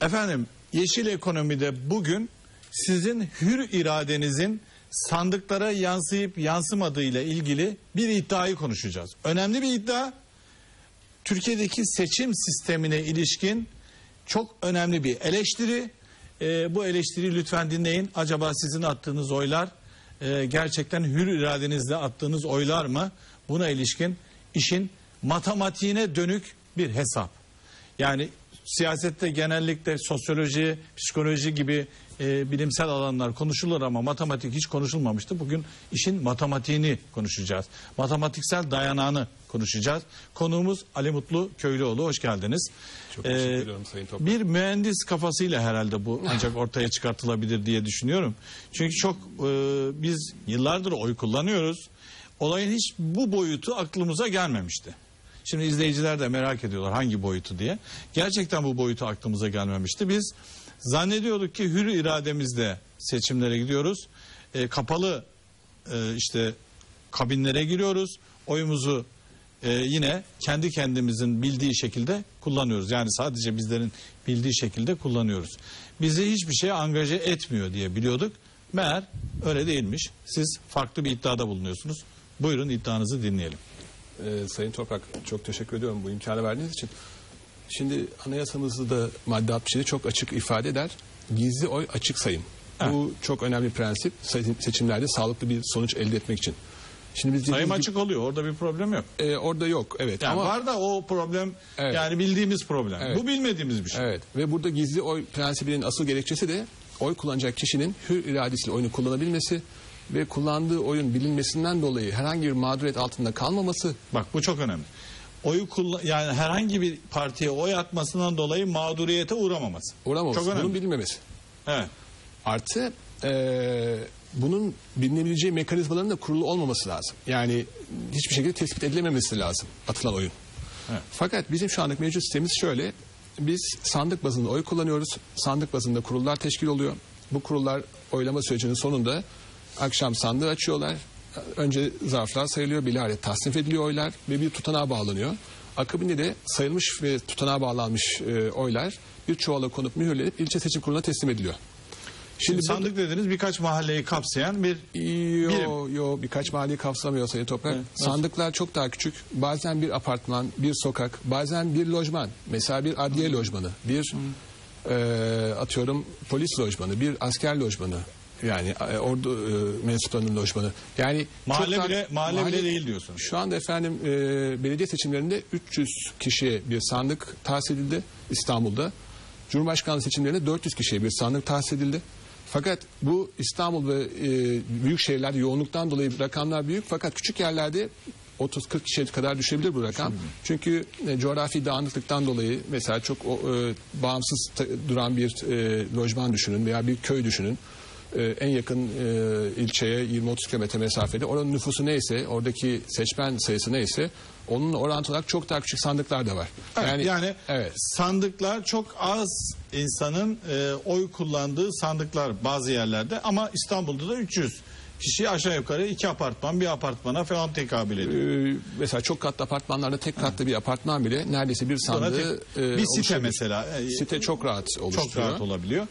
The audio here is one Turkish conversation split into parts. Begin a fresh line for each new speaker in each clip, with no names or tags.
Efendim yeşil ekonomide bugün sizin hür iradenizin sandıklara yansıyıp yansımadığıyla ilgili bir iddiayı konuşacağız. Önemli bir iddia. Türkiye'deki seçim sistemine ilişkin çok önemli bir eleştiri. Ee, bu eleştiriyi lütfen dinleyin. Acaba sizin attığınız oylar e, gerçekten hür iradenizle attığınız oylar mı? Buna ilişkin işin matematiğine dönük bir hesap. Yani siyasette genellikle sosyoloji, psikoloji gibi e, bilimsel alanlar konuşulur ama matematik hiç konuşulmamıştı. Bugün işin matematiğini konuşacağız. Matematiksel dayanağını konuşacağız. Konuğumuz Ali Mutlu Köylüoğlu. Hoş geldiniz.
Çok teşekkür
Ee,
ediyorum Sayın Toprak.
Bir mühendis kafasıyla herhalde bu ancak ortaya çıkartılabilir diye düşünüyorum. Çünkü çok e, biz yıllardır oy kullanıyoruz. Olayın hiç bu boyutu aklımıza gelmemişti. Şimdi izleyiciler de merak ediyorlar hangi boyutu diye. Gerçekten bu boyutu aklımıza gelmemişti. Biz zannediyorduk ki hür irademizle seçimlere gidiyoruz. E, kapalı e, işte kabinlere giriyoruz. Oyumuzu e, yine kendi kendimizin bildiği şekilde kullanıyoruz. Yani sadece bizlerin bildiği şekilde kullanıyoruz. Bizi hiçbir şeye angaje etmiyor diye biliyorduk. Meğer öyle değilmiş. Siz farklı bir iddiada bulunuyorsunuz. Buyurun iddianızı dinleyelim.
Ee, Sayın Toprak çok teşekkür ediyorum bu imkanı verdiğiniz için. Şimdi anayasamızda da madde 67 çok açık ifade eder. Gizli oy açık sayım. Bu çok önemli bir prensip seçim- seçimlerde sağlıklı bir sonuç elde etmek için. Şimdi biz
Sayım açık oluyor. Orada bir problem yok.
gibi- Ee, orada yok evet
Yani
ama
var da o problem
Evet.
yani bildiğimiz problem.
Evet.
Bu bilmediğimiz bir şey.
evet ve burada gizli oy prensibinin asıl gerekçesi de oy kullanacak kişinin hür iradesiyle oyunu kullanabilmesi ve kullandığı oyun bilinmesinden dolayı herhangi bir mağduriyet altında kalmaması
Bak bu çok önemli. Oyu kullan yani herhangi bir partiye oy atmasından dolayı mağduriyete uğramaması.
uğramaması,
Çok önemli.
bunun bilinmemesi.
Evet.
Artı eee, bunun bilinebileceği mekanizmaların da kurulu olmaması lazım. Yani hiçbir şekilde tespit edilememesi lazım atılan oyun.
Evet.
Fakat bizim şu anlık mevcut sistemimiz şöyle. Biz sandık bazında oy kullanıyoruz. Sandık bazında kurullar teşkil oluyor. Bu kurullar oylama sürecinin sonunda akşam sandığı açıyorlar. Önce zarflar sayılıyor, bilahare tasnif ediliyor oylar ve bir tutanağa bağlanıyor. Akabinde de sayılmış ve tutanağa bağlanmış e, oylar bir çuvala konup mühürlenip ilçe seçim kuruluna teslim ediliyor.
Şimdi
burada-
sandık dediniz birkaç mahalleyi kapsayan bir
Yo yo birkaç mahalleyi kapsamıyor Sayın Toprak.
Evet, nasıl?
Sandıklar çok daha küçük. Bazen bir apartman, bir sokak, bazen bir lojman. Mesela bir adliye lojmanı, bir e, atıyorum polis lojmanı, bir asker lojmanı. Yani e, ordu e, mensuplarının lojmanı. Yani
Mahalle
çok daha-
bile- mahalle bile değil diyorsunuz.
Şu anda efendim e, belediye seçimlerinde 300 kişiye bir sandık tahsis edildi İstanbul'da. Cumhurbaşkanlığı seçimlerinde 400 kişiye bir sandık tahsis edildi. Fakat bu İstanbul ve e, büyük şehirlerde yoğunluktan dolayı rakamlar büyük fakat küçük yerlerde 30-40 kişiye kadar düşebilir bu rakam. Çünkü e, coğrafi dağınıklıktan dolayı mesela çok o, e, bağımsız ta- duran bir e, lojman düşünün veya bir köy düşünün. E, en yakın e, ilçeye 20-30 kilometre mesafede oranın nüfusu neyse oradaki seçmen sayısı neyse onun orantılı olarak çok daha küçük sandıklar da var.
yani, yani
evet.
sandıklar çok az insanın e, oy kullandığı sandıklar bazı yerlerde ama İstanbul'da da 300 kişi aşağı yukarı iki apartman bir apartmana falan tekabül ediyor.
Ee, mesela çok katlı apartmanlarda tek katlı bir apartman bile neredeyse bir sandığı
tek-
e,
bir site mesela.
Site çok rahat oluşturuyor.
çok rahat olabiliyor.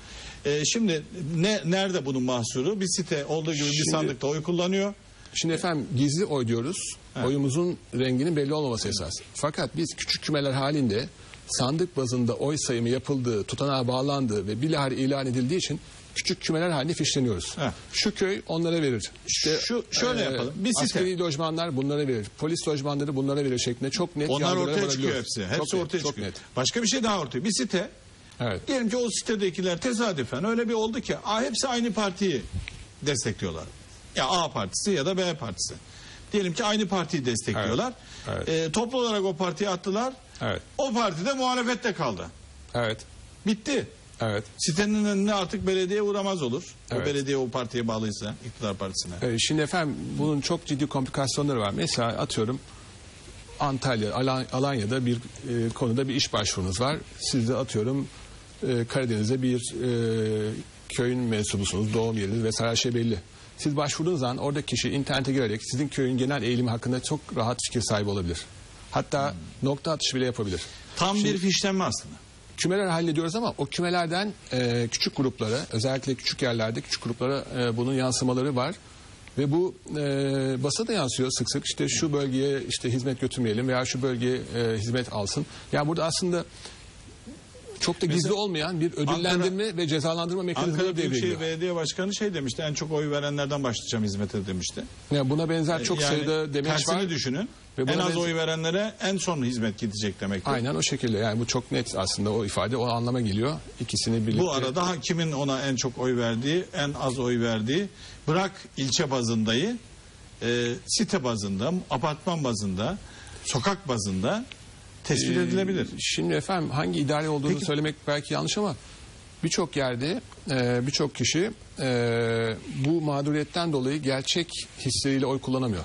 E, şimdi ne nerede bunun mahsuru? Bir site olduğu gibi bir
Şimdi-
sandıkta oy kullanıyor.
Şimdi efendim gizli oy diyoruz. Oyumuzun renginin belli olmaması esas. Fakat biz küçük kümeler halinde sandık bazında oy sayımı yapıldığı, tutanağa bağlandığı ve bilahare ilan edildiği için küçük kümeler halinde fişleniyoruz.
Evet.
Şu köy onlara verir. İşte,
Şu- şöyle yapalım. Bir site.
Askeri lojmanlar bunlara verir. Polis lojmanları bunlara verir şeklinde çok net
Onlar
yargılara
ortaya çıkıyor
varabiliyoruz.
hepsi. Hepsi
Çok net,
ortaya
çok
çıkıyor.
net.
Başka bir şey daha ortaya. Bir site
Evet.
Diyelim ki o sitedekiler tesadüfen öyle bir oldu ki a, hepsi aynı partiyi destekliyorlar. Ya A partisi ya da B partisi. Diyelim ki aynı partiyi destekliyorlar.
Evet, evet.
Ee, toplu olarak o partiye attılar.
Evet.
O parti de muhalefette kaldı.
Evet.
Bitti.
Evet.
Sitenin önüne artık belediye uğramaz olur. O
Evet.
belediye o partiye bağlıysa, iktidar partisine.
Ee, Şimdi efendim bunun çok ciddi komplikasyonları var. Mesela atıyorum Antalya, Alan- Alanya'da bir e, konuda bir iş başvurunuz var. Siz de atıyorum e, Karadeniz'de bir e, köyün mensubusunuz, doğum yeriniz vesaire her şey belli. Siz başvurduğunuz zaman orada kişi internete girerek sizin köyün genel eğilimi hakkında çok rahat fikir sahibi olabilir. Hatta nokta atışı bile yapabilir.
Tam
Şimdi-
bir fişlenme aslında.
kümeler hallediyoruz ama o kümelerden e, küçük gruplara özellikle küçük yerlerde küçük gruplara e, bunun yansımaları var. Ve bu e, basa da yansıyor sık sık. İşte şu bölgeye işte hizmet götürmeyelim veya şu bölgeye e, hizmet alsın. Yani burada aslında çok da gizli
Mesela
olmayan bir ödüllendirme ve cezalandırma mekanizmaları
Ankara
devreye
Büyükşehir
giriyor.
Belediye Başkanı şey demişti. En çok oy verenlerden başlayacağım hizmete demişti.
Yani buna benzer çok
Yani
sayıda demeç
tersini
var.
düşünün.
Ve
en az
benzer-
oy verenlere en son hizmet gidecek demektir.
Aynen o şekilde. Yani bu çok net aslında o ifade o anlama geliyor. İkisini birlikte.
Bu arada ha- kimin ona en çok oy verdiği, en az oy verdiği, bırak ilçe bazındayı, e, site bazında, apartman bazında, sokak bazında tespit
Ee,
edilebilir.
Şimdi efendim hangi idare olduğunu
Peki.
söylemek belki yanlış ama birçok yerde e, birçok kişi e, bu mağduriyetten dolayı gerçek hisleriyle oy kullanamıyor.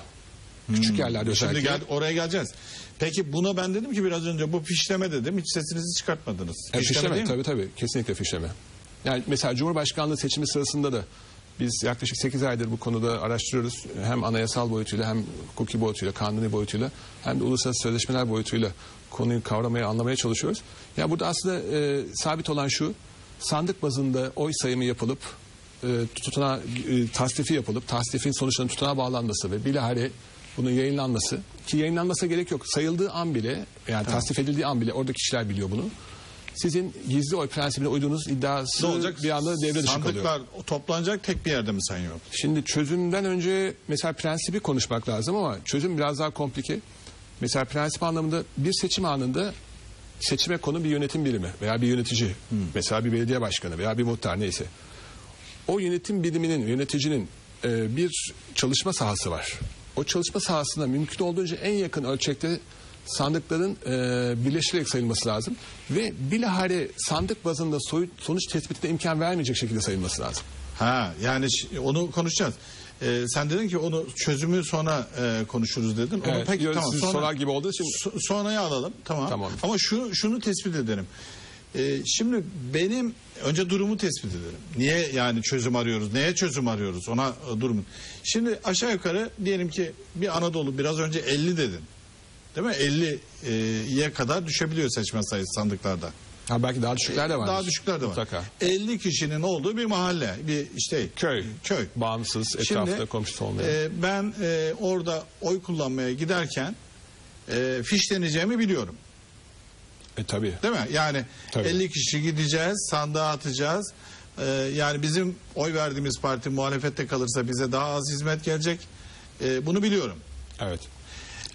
Küçük yerlerde
Hmm. Şimdi
özellikle.
gel, oraya geleceğiz. Peki buna ben dedim ki biraz önce bu fişleme dedim. Hiç sesinizi çıkartmadınız.
E, fişleme,
değil mi?
tabii tabii kesinlikle fişleme. Yani mesela Cumhurbaşkanlığı seçimi sırasında da biz yaklaşık 8 aydır bu konuda araştırıyoruz. Hem anayasal boyutuyla hem hukuki boyutuyla, kanuni boyutuyla hem de uluslararası sözleşmeler boyutuyla konuyu kavramaya, anlamaya çalışıyoruz. Ya burada aslında e, sabit olan şu, sandık bazında oy sayımı yapılıp e, tutuna e, tasdifi yapılıp tasdifin sonuçlarının tutanağa bağlanması ve bilahare bunun yayınlanması ki yayınlanmasına gerek yok. Sayıldığı an bile yani tasdif edildiği an bile orada kişiler biliyor bunu. Sizin gizli oy prensibine uyduğunuz iddiası
Ne olacak?
bir anda devre dışı kalıyor.
Sandıklar toplanacak tek bir yerde mi sayın yok?
Şimdi çözümden önce mesela prensibi konuşmak lazım ama çözüm biraz daha komplike. Mesela prensip anlamında bir seçim anında seçime konu bir yönetim birimi veya bir yönetici. Mesela bir belediye başkanı veya bir muhtar neyse. O yönetim biriminin, yöneticinin e, bir çalışma sahası var. O çalışma sahasına mümkün olduğunca en yakın ölçekte sandıkların e, birleştirerek sayılması lazım. Ve bilahare sandık bazında soyut, sonuç tespitine imkan vermeyecek şekilde sayılması lazım.
Ha yani onu konuşacağız. Ee, sen dedin ki onu çözümü sonra e, konuşuruz dedin. Onu
Evet,
peki tamam. Sonra,
sorar gibi olduğu için-
So- sonrayı alalım. Tamam.
Tamam.
Ama şu şunu tespit edelim. Ee, şimdi benim önce durumu tespit edelim. Niye yani çözüm arıyoruz? Neye çözüm arıyoruz? Ona e, durumun. Şimdi aşağı yukarı diyelim ki bir Anadolu biraz önce 50 dedin. Değil mi? 50'ye kadar düşebiliyor seçmen sayısı sandıklarda.
Ha, belki daha düşükler de var.
Daha düşükler de var.
Mutlaka.
50 kişinin olduğu bir mahalle, bir işte
Köy.
köy.
Bağımsız, etrafta komşusu olmayan.
e, ben e, orada oy kullanmaya giderken e, fişleneceğimi biliyorum.
E tabii.
Değil mi? Yani
Tabii.
50 kişi gideceğiz, sandığa atacağız. E, yani bizim oy verdiğimiz parti muhalefette kalırsa bize daha az hizmet gelecek. E, bunu biliyorum.
Evet.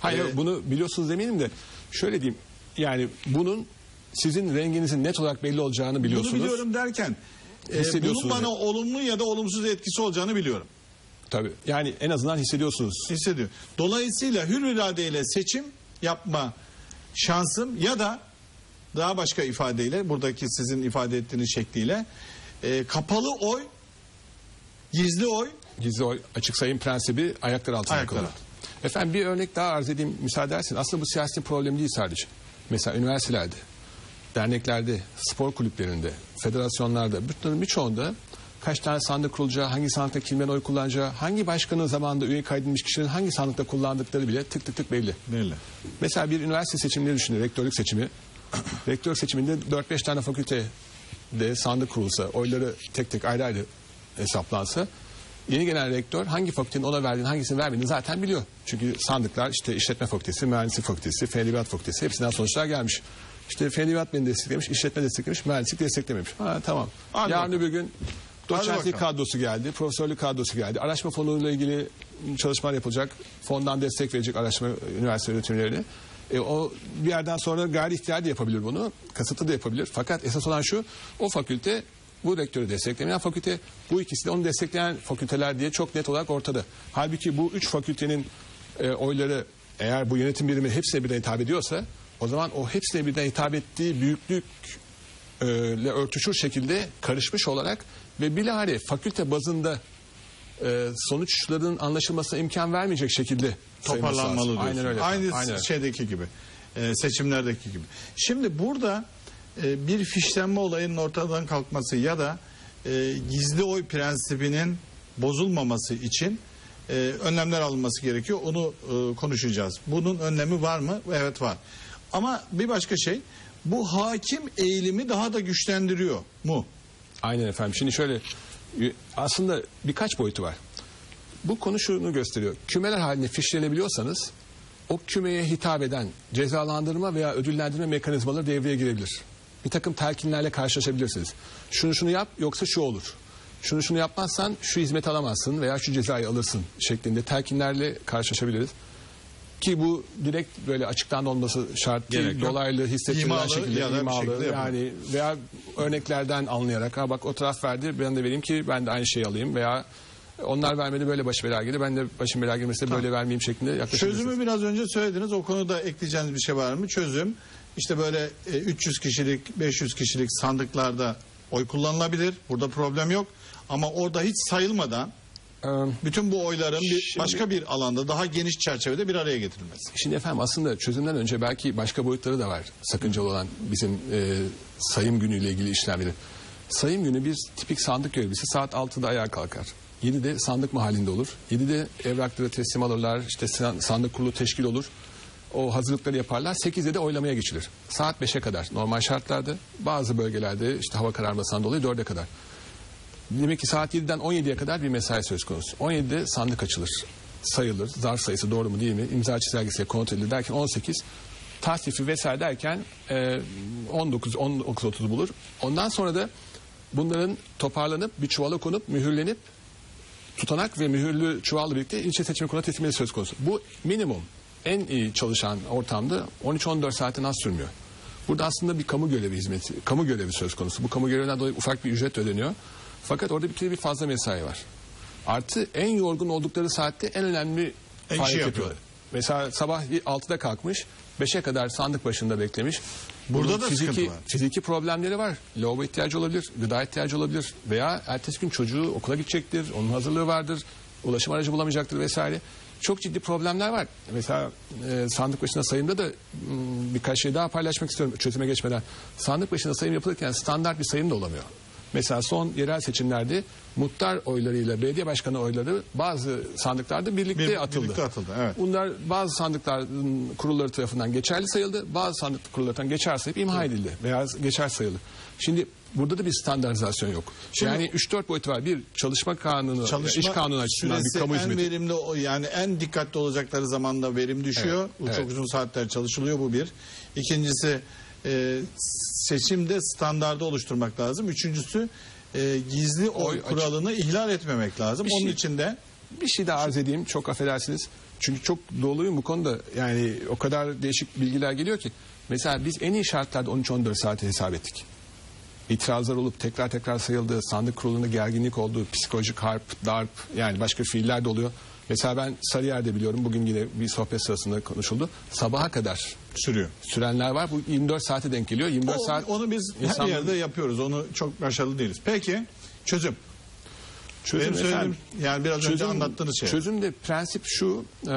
Hayır
Ee,
bunu biliyorsunuz demeyelim de şöyle diyeyim. Yani bunun sizin renginizin net olarak belli olacağını biliyorsunuz.
Bunu biliyorum derken e, bunun bana
yani.
olumlu ya da olumsuz etkisi olacağını biliyorum.
Tabii. Yani en azından hissediyorsunuz.
hissediyor. Dolayısıyla hür iradeyle seçim yapma şansım ya da daha başka ifadeyle buradaki sizin ifade ettiğiniz şekliyle e, kapalı oy gizli oy
Gizli oy açık sayım prensibi ayaklar altında
Ayaklar
kalıyor. Efendim bir örnek daha arz edeyim müsaade edersin. Aslında bu siyasi problem değil sadece. Mesela üniversitelerde, derneklerde, spor kulüplerinde, federasyonlarda, bunların birçoğunda kaç tane sandık kurulacağı, hangi sandıkta kimden oy kullanacağı, hangi başkanın zamanında üye kaydedilmiş kişilerin hangi sandıkta kullandıkları bile tık tık tık belli.
belli.
Mesela bir üniversite seçimleri düşünün, rektörlük seçimi. Rektör seçiminde 4-5 tane fakülte de sandık kurulsa, oyları tek tek ayrı ayrı hesaplansa, yeni gelen rektör hangi fakültenin ona verdiğini, hangisini vermediğini zaten biliyor. Çünkü sandıklar işte işletme fakültesi, mühendislik fakültesi, fen edebiyat fakültesi hepsinden sonuçlar gelmiş. İşte fen edebiyat beni desteklemiş, işletme desteklemiş, mühendislik desteklememiş. Ha tamam.
Hadi
Yarın
bakalım.
öbür gün doçentlik kadrosu geldi, profesörlük kadrosu geldi. Araştırma fonuyla ilgili çalışmalar yapılacak. Fondan destek verecek araştırma üniversite öğretimlerine. E, o bir yerden sonra gayri ihtiyar da yapabilir bunu. Kasıtlı da yapabilir. Fakat esas olan şu o fakülte bu rektörü desteklemeyen fakülte bu ikisi de onu destekleyen fakülteler diye çok net olarak ortada. Halbuki bu üç fakültenin e, oyları eğer bu yönetim birimi hepsine birden hitap ediyorsa o zaman o hepsine birden hitap ettiği büyüklük e, ile örtüşür şekilde karışmış olarak ve bilahare fakülte bazında e, sonuçların anlaşılmasına imkan vermeyecek şekilde
Toparlanmalı diyorsun.
Aynen öyle.
Aynı
Aynen
şeydeki gibi. e, seçimlerdeki gibi. Şimdi burada e, bir fişlenme olayının ortadan kalkması ya da e, gizli oy prensibinin bozulmaması için e, önlemler alınması gerekiyor. Onu konuşacağız. Bunun önlemi var mı? Evet var. Ama bir başka şey bu hakim eğilimi daha da güçlendiriyor mu?
Aynen efendim. Şimdi şöyle aslında birkaç boyutu var. Bu konu şunu gösteriyor. Kümeler halinde fişlenebiliyorsanız o kümeye hitap eden cezalandırma veya ödüllendirme mekanizmaları devreye girebilir. Bir takım telkinlerle karşılaşabilirsiniz. Şunu şunu yap yoksa şu olur. Şunu şunu yapmazsan şu hizmet alamazsın veya şu cezayı alırsın şeklinde telkinlerle karşılaşabiliriz. Ki bu direkt böyle açıktan olması şart değil.
Gerek yok.
Dolaylı hissettirilen
İmalı
şekilde
ya da bir
imalı
şekilde
yani veya örneklerden anlayarak ha bak o taraf verdi ben de vereyim ki ben de aynı şeyi alayım veya onlar vermedi böyle başı bela girdi ben de başım bela girmesi böyle vermeyeyim şeklinde yaklaşabilirsiniz.
Çözümü biraz önce söylediniz. O konuda ekleyeceğiniz bir şey var mı? Çözüm işte böyle e, 300 kişilik, 500 kişilik sandıklarda oy kullanılabilir. Burada problem yok. Ama orada hiç sayılmadan
Ee,
bütün bu oyların bir
Şimdi-
başka bir alanda daha geniş çerçevede bir araya getirilmesi.
Şimdi efendim aslında çözümden önce belki başka boyutları da var sakıncalı olan bizim e, sayım günüyle ilgili işlemlerin. Sayım günü bir tipik sandık görevlisi saat 6'da ayağa kalkar. 7'de sandık mahallinde olur. 7'de evrakları teslim alırlar. İşte san- sandık kurulu teşkil olur. O hazırlıkları yaparlar. 8'de de oylamaya geçilir. Saat 5'e kadar normal şartlarda. Bazı bölgelerde işte hava kararmasından dolayı 4'e kadar. Demek ki saat 7'den 17'ye kadar bir mesai söz konusu. 17'de sandık açılır, sayılır, zarf sayısı doğru mu değil mi, imza çizelgesiyle kontrol edilir derken 18, tahsifi vesaire derken e, 19, 19.30 bulur. Ondan sonra da bunların toparlanıp bir çuvala konup mühürlenip tutanak ve mühürlü çuvalla birlikte ilçe seçim kuruluna teslimiyeti söz konusu. Bu minimum en iyi çalışan ortamda 13-14 saatten az sürmüyor. Burada aslında bir kamu görevi hizmeti, kamu görevi söz konusu. Bu kamu görevinden dolayı ufak bir ücret ödeniyor. Fakat orada bir kere bir fazla mesai var. Artı en yorgun oldukları saatte en önemli
En
faaliyet
şey
yapıyorlar. Mesela sabah 6'da kalkmış, 5'e kadar sandık başında beklemiş.
Burada
Bunun
da
fiziki,
sıkıntı var.
fiziki problemleri var. Lavabo ihtiyacı olabilir, gıda ihtiyacı olabilir veya ertesi gün çocuğu okula gidecektir, onun hazırlığı vardır, ulaşım aracı bulamayacaktır vesaire. Çok ciddi problemler var. Mesela e, sandık başına sayımda da m, birkaç şey daha paylaşmak istiyorum çözüme geçmeden. Sandık başına sayım yapılırken standart bir sayım da olamıyor. Mesela son yerel seçimlerde muhtar oylarıyla belediye başkanı oyları bazı sandıklarda birlikte
Bir-
atıldı.
birlikte atıldı, evet.
Bunlar bazı sandıkların kurulları tarafından geçerli sayıldı. Bazı sandık kurulları tarafından geçer sayıp imha edildi veya geçer sayıldı. Şimdi burada da bir standartizasyon yok.
Şimdi-
yani 3-4 boyutu var. Bir çalışma kanunu,
Çalışma
iş kanunu açısından bir kamu
en
hizmeti.
verimli yani en dikkatli olacakları zamanda verim düşüyor.
Evet,
Bu
evet.
çok uzun saatler çalışılıyor bu bir. İkincisi e, seçimde standardı oluşturmak lazım. Üçüncüsü e, gizli oy,
Oy açık-
kuralını ihlal etmemek lazım.
Bir
Onun
şey-
için de
Bir şey daha arz edeyim. Çok affedersiniz. Çünkü çok doluyum bu konuda. Yani o kadar değişik bilgiler geliyor ki. Mesela biz en iyi şartlarda 13-14 saati hesap ettik. İtirazlar olup tekrar tekrar sayıldı. Sandık kurulunda gerginlik oldu. Psikolojik harp, darp yani başka fiiller de oluyor. Mesela ben Sarıyer'de biliyorum. Bugün yine bir sohbet sırasında konuşuldu. Sabaha kadar
sürüyor.
sürenler var. Bu 24 saate denk geliyor. 24
O-
saat
onu biz her
insanların-
yerde yapıyoruz. Onu çok başarılı değiliz. Peki çözüm.
Çözüm
Benim
efendim,
yani biraz önce anlattığınız şey.
Çözüm de prensip şu. E,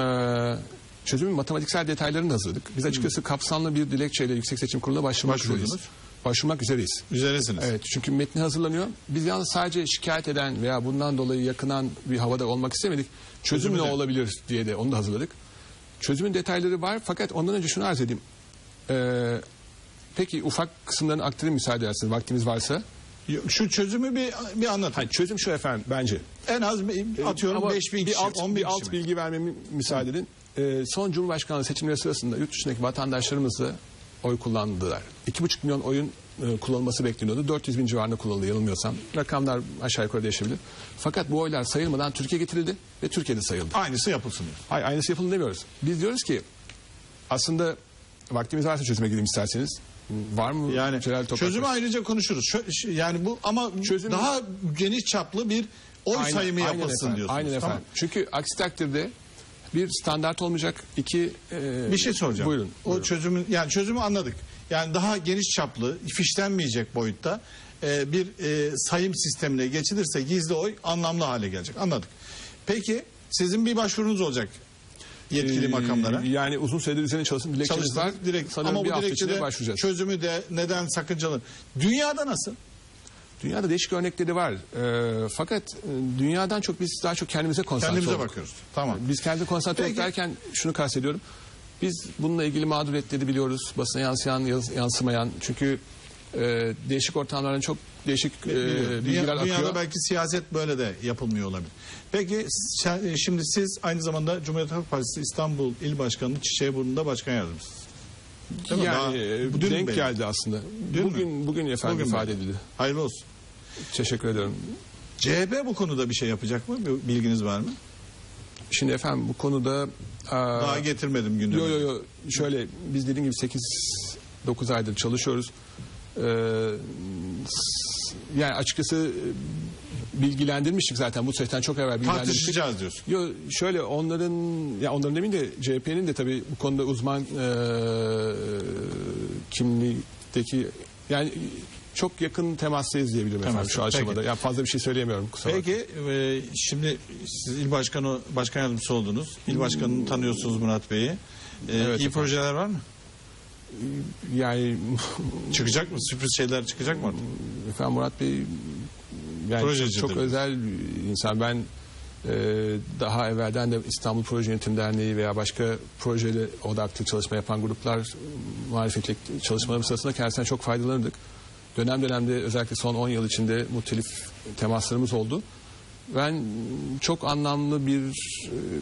çözümün matematiksel detaylarını da hazırladık. Biz açıkçası kapsamlı bir dilekçeyle Yüksek Seçim Kurulu'na başvurmak üzereyiz. Başvurmak üzereyiz.
Üzeresiniz.
Evet çünkü metni hazırlanıyor. Biz yalnız sadece şikayet eden veya bundan dolayı yakınan bir havada olmak istemedik. Çözüm
Çözümü
ne
de.
olabilir diye de onu da hazırladık. Çözümün detayları var fakat ondan önce şunu arz edeyim. Ee, peki ufak kısımlarını aktarayım müsaade ederseniz vaktimiz varsa.
Şu çözümü bir bir anlatın.
Hayır, çözüm şu efendim bence.
En az bir- atıyorum
Ama
5000
bir
kişi,
alt,
10 bin
bir
kişi
alt
mi?
bilgi vermemi müsaade edin. Ee, son Cumhurbaşkanlığı seçimleri sırasında yurt dışındaki vatandaşlarımızla oy kullandılar. 2,5 milyon oyun e, kullanılması bekleniyordu. 400 bin civarında kullanıldı yanılmıyorsam. Rakamlar aşağı yukarı değişebilir. Fakat bu oylar sayılmadan Türkiye getirildi ve Türkiye'de sayıldı.
Aynısı yapılsın diyor.
Hayır aynısı yapılın demiyoruz. Biz diyoruz ki aslında vaktimiz varsa çözüme gidelim isterseniz. Var mı?
Yani
Celal Toprak
çözümü
Bey?
ayrıca konuşuruz. Şö- yani bu ama
Çözümü-
daha geniş çaplı bir oy
Aynen-
sayımı
aynen
yapılsın
efendim,
diyorsunuz.
Aynen efendim. Çünkü aksi takdirde bir standart olmayacak. iki e,
Bir şey soracağım.
Buyurun.
O
buyurun.
çözümün yani çözümü anladık. Yani daha geniş çaplı, fişlenmeyecek boyutta e, bir e, sayım sistemine geçilirse gizli oy anlamlı hale gelecek. Anladık. Peki sizin bir başvurunuz olacak yetkili
Ee,
makamlara.
Yani uzun süredir üzerine çalıştım. Dilekçemiz var.
Direkt ama
bir hafta içinde
dilekçede
başvuracağız.
çözümü de neden sakıncalı. Dünyada nasıl?
Dünyada değişik örnekleri var. Ee, fakat e, dünyadan çok biz daha çok kendimize konsantre
Kendimize
olduk.
bakıyoruz. Tamam.
Biz kendi konsantre olduk derken şunu kastediyorum. Biz bununla ilgili mağduriyetleri biliyoruz. Basına yansıyan, yansımayan. Çünkü e, değişik ortamlardan çok değişik e, bilgiler
Dünya-
akıyor.
Dünyada belki siyaset böyle de yapılmıyor olabilir. Peki sen- şimdi siz aynı zamanda Cumhuriyet Halk Partisi İstanbul İl Başkanı Çiçeğiburnu'nda başkan yardımcısınız. Değil mi? Daha-
yani e,
bu dün
denk
belli.
geldi aslında.
Dün mü?
bugün bugün efendim
Bugün
ifade edildi.
Hayırlı olsun.
Teşekkür ederim.
CHP bu konuda bir şey yapacak mı? Bilginiz var mı?
Şimdi efendim bu konuda e,
Daha getirmedim gündeme.
Yo yo yo şöyle biz dediğim gibi 8 9 aydır çalışıyoruz. Ee, yani açıkçası e, bilgilendirmiştik zaten bu süreçten çok evvel bilgilendirmiştik.
Tartışacağız diyorsun.
Yo şöyle onların ya onların demin de CHP'nin de tabii bu konuda uzman e, kimlikteki yani çok yakın temastayız diyebilirim efendim şu aşamada.
peki.
Yani fazla bir şey söyleyemiyorum kusura bakmayın.
Peki e, şimdi siz il başkanı başkan yardımcısı oldunuz. İl başkanını tanıyorsunuz Murat Bey'i. E, iyi
efendim.
projeler var mı?
Yani
Çıkacak mı? Sürpriz şeyler çıkacak mı orada?
Efendim Murat Bey yani
Projecidir.
çok, çok özel insan. Ben e, daha evvelden de İstanbul Proje Yönetim Derneği veya başka projeli odaklı çalışma yapan gruplar marifetli çalışmalarım sırasında kendisinden çok faydalanırdık. Dönem dönemde özellikle son 10 yıl içinde muhtelif temaslarımız oldu. Ben çok anlamlı bir e,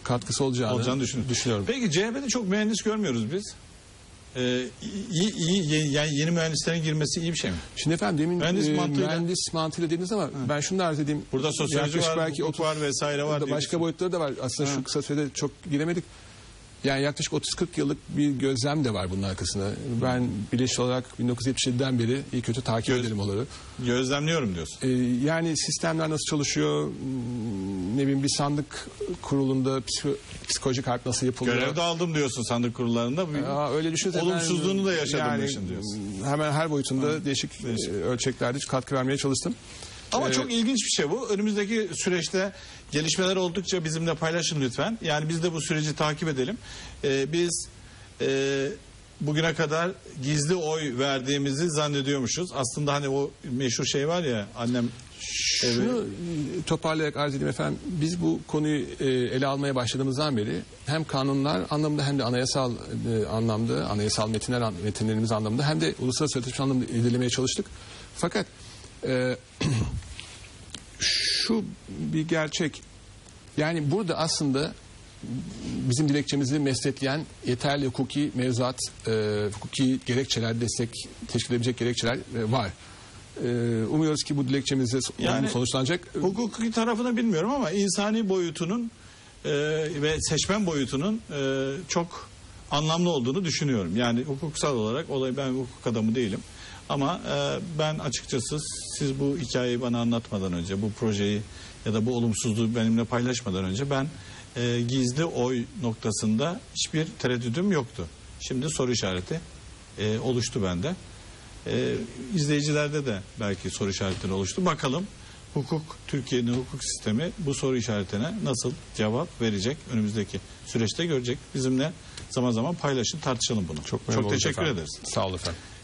katkısı olacağını,
Olacağını düşünüyorum.
düşünüyorum.
Peki CHP'de çok mühendis görmüyoruz biz. Ee, iyi, iyi, yani yeni mühendislerin girmesi iyi bir şey mi?
Şimdi efendim demin
Mühendis
e,
mantığıyla-
mühendis mantığıyla dediniz ama ben şunu da arz edeyim.
Burada sosyoloji var,
belki
hukuk
30
var vesaire var.
Başka boyutları da var. Aslında şu kısa sürede çok giremedik. Yani yaklaşık 30-40 yıllık bir gözlem de var bunun arkasında. Ben bilinçli olarak 1977'den beri iyi kötü takip ederim onları.
Gözlemliyorum diyorsun.
Ee, yani sistemler nasıl çalışıyor, hmm, ne bileyim bir sandık kurulunda psiko- psikolojik harp nasıl yapılıyor.
Görevde aldım diyorsun sandık kurullarında.
Aa, öyle düşünseniz
Olumsuzluğunu da yaşadım
yani,
diyorsun.
Hemen her boyutunda değişik,
değişik.
e, ölçeklerde katkı vermeye çalıştım.
Ama
Ee,
çok ilginç bir şey bu. Önümüzdeki süreçte gelişmeler oldukça bizimle paylaşın lütfen. Yani biz de bu süreci takip edelim. Ee, biz e, bugüne kadar gizli oy verdiğimizi zannediyormuşuz. Aslında hani o meşhur şey var ya annem
Şunu e, toparlayarak arz edeyim efendim. Biz bu konuyu e, ele almaya başladığımızdan beri hem kanunlar anlamında hem de anayasal e, anlamda, anayasal metinler metinlerimiz anlamında hem de uluslararası sözleşme anlamında irdelemeye çalıştık. Fakat e, şu bir gerçek. Yani burada aslında bizim dilekçemizi mesletleyen yeterli hukuki mevzuat, e, hukuki gerekçeler, destek teşkil edebilecek gerekçeler e, var. E, umuyoruz ki bu dilekçemizde
Yani-
sonuçlanacak.
hukuki tarafını bilmiyorum ama insani boyutunun e, ve seçmen boyutunun e, çok anlamlı olduğunu düşünüyorum. Yani hukuksal olarak olay ben hukuk adamı değilim. Ama e, ben açıkçası siz bu hikayeyi bana anlatmadan önce bu projeyi ya da bu olumsuzluğu benimle paylaşmadan önce ben e, gizli oy noktasında hiçbir tereddüdüm yoktu. Şimdi soru işareti e, oluştu bende. E, izleyicilerde de belki soru işaretleri oluştu. Bakalım hukuk, Türkiye'nin hukuk sistemi bu soru işaretine nasıl cevap verecek önümüzdeki süreçte görecek. Bizimle zaman zaman paylaşın, tartışalım bunu.
Çok, olduk
teşekkür
efendim.
ederiz.
Sağ olun efendim.